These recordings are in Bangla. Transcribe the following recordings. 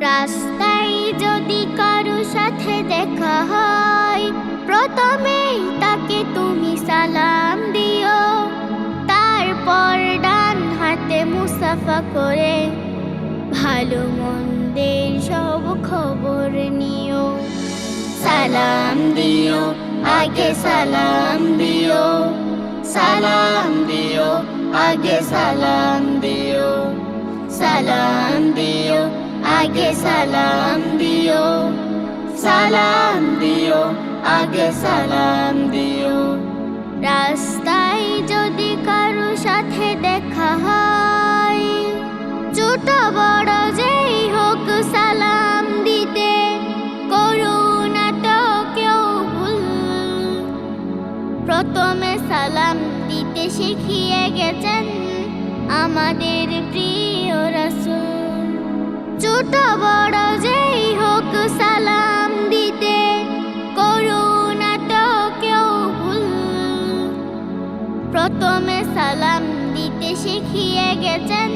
রাস্তায় যদি কারও সাথে দেখা হয়, প্রথমেই তাকে তুমি সালাম দিও। তারপর ডান হাতে মুসাফা করে ভালো মন্দের সব খবর নিও। সালাম দিও, আগে সালাম দিও। সালাম দিও, আগে সালাম দিও। সালাম দিও আগে সালাম দিও সালাম দিও, আগে সালাম দিও। রাস্তায় যদি কারও সাথে দেখা হয়, ছোট বড় যেই হোক সালাম দিতে করুণা তো কেউ ভুল। প্রথমে সালাম দিতে শিখিয়ে গেছেন আমাদের প্রিয় ছোট বড় যেই হোক সালাম দিতে, করুণা প্রথমে সালাম দিতে শিখিয়ে গেছেন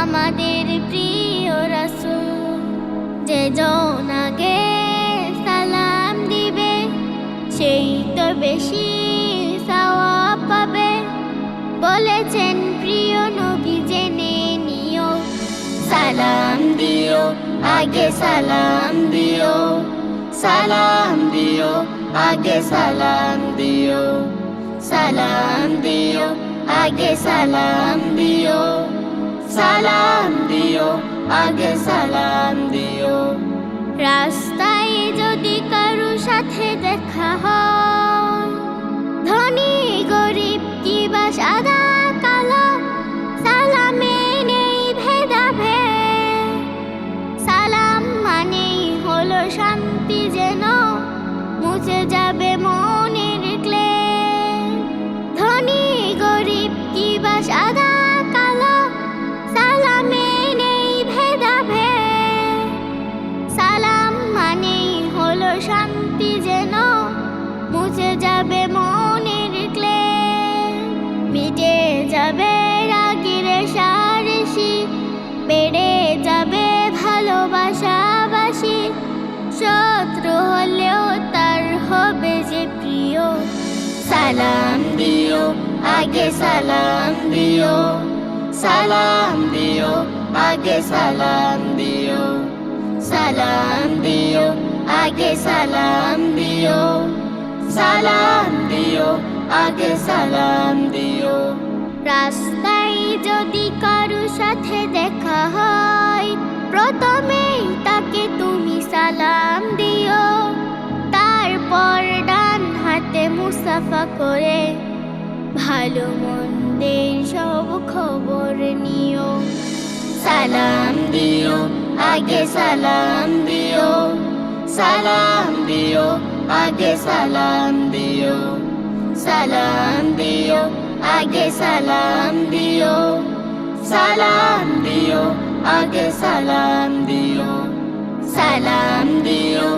আমাদের প্রিয় রাসূল। যে জন আগে সালাম দিবে, সেই তো বেশি সওয়াব পাবে। বলেছেন আগে সালাম দিও সালাম দিও, আগে সালাম দিও সালাম দিও, আগে সালাম দিও সালাম দিও, আগে সালাম দিও। রাস্তায় মুছে যাবে মনের ক্লেশ। ধনী গরিব কি বা সাদা কালো? নেই সালাম মানেই হলো শান্তি যেন। মুছে যাবে মনের মিটে যাবে বেড়ে যাবে ভালোবাসাবাসি সালাম দিও আগে সালাম দিও সালাম দিও আগে সালাম দিও সালাম দিও আগে সালাম দিও সালাম দিও আগে সালাম দিও রাস্তায় যদি কারও সাথে দেখা হয় প্রথমেই মুসাফা করে। ভালো মন্দের সব খবর নিও। সালাম দিও, আগে সালাম দিও। সালাম দিও, আগে সালাম দিও। সালাম দিও, আগে সালাম দিও। সালাম দিও, আগে সালাম দিও। সালাম দিও,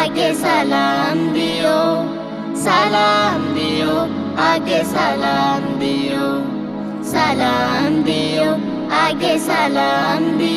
আগে সালাম দিও। সালাম আগে সালাম দিও সালাম দিও আগে সালাম দিও।